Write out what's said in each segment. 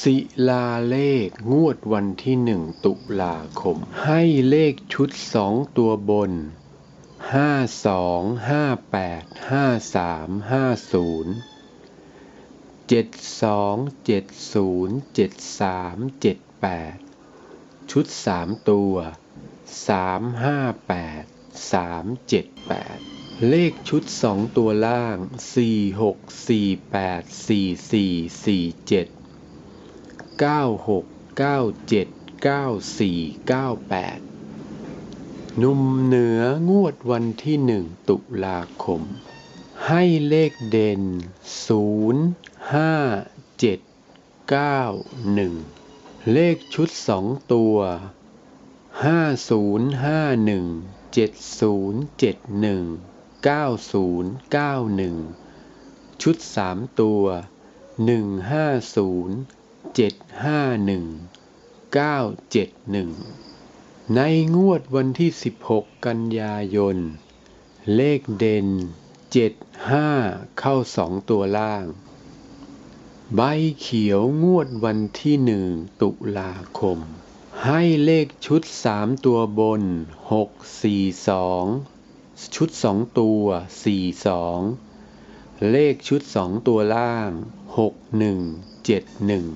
ศิลาเลขงวดวันที่หนึ่งตุลาคม ให้เลขชุดสองตัวบนห้าสองห้าแปดห้าสามห้าศูนย์เจ็ดสองเจ็ดศูนย์เจ็ดสามเจ็ดแปดชุดสามตัวสามห้าแปดสามเจ็ดแปดเลขชุดสองตัวล่างสี่หกสี่แปดสี่สี่สี่เจ็ด สี่สี่เจ็ดเก้าหกเก้าเจ็ดเก้าสี่เก้าแปดนุ่มเหนืองวดวันที่หนึ่งตุลาคม ให้เลขเด่นศูนย์ห้าเจ็ดเก้าหนึ่งเลขชุดสองตัวห้าศูนย์ห้าหนึ่งเจ็ดศูนย์เจ็ดหนึ่งเก้าศูนย์เก้าหนึ่งชุดสามตัวหนึ่งห้าศูนย์ เจ็ดห้าหนึ่งเก้าเจ็ดหนึ่งในงวดวันที่สิบหกกันยายน เลขเด่นเจ็ดห้าเข้าสองตัวล่าง ใบเขียวงวดวันที่หนึ่งตุลาคม ให้เลขชุดสามตัวบนหกสี่สองชุดสองตัวสี่สองเลขชุดสองตัวล่างหกหนึ่งเจ็ดหนึ่ง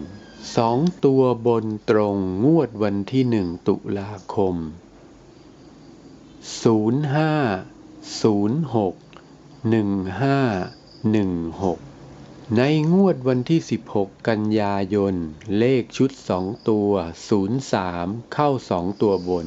สองตัวบนตรงงวดวันที่หนึ่งตุลาคมศูนย์ห้าศูนย์หกหนึ่งห้าหนึ่งหกในงวดวันที่ 16 กันยายน เลขชุดสองตัว 03 เข้าสองตัวบน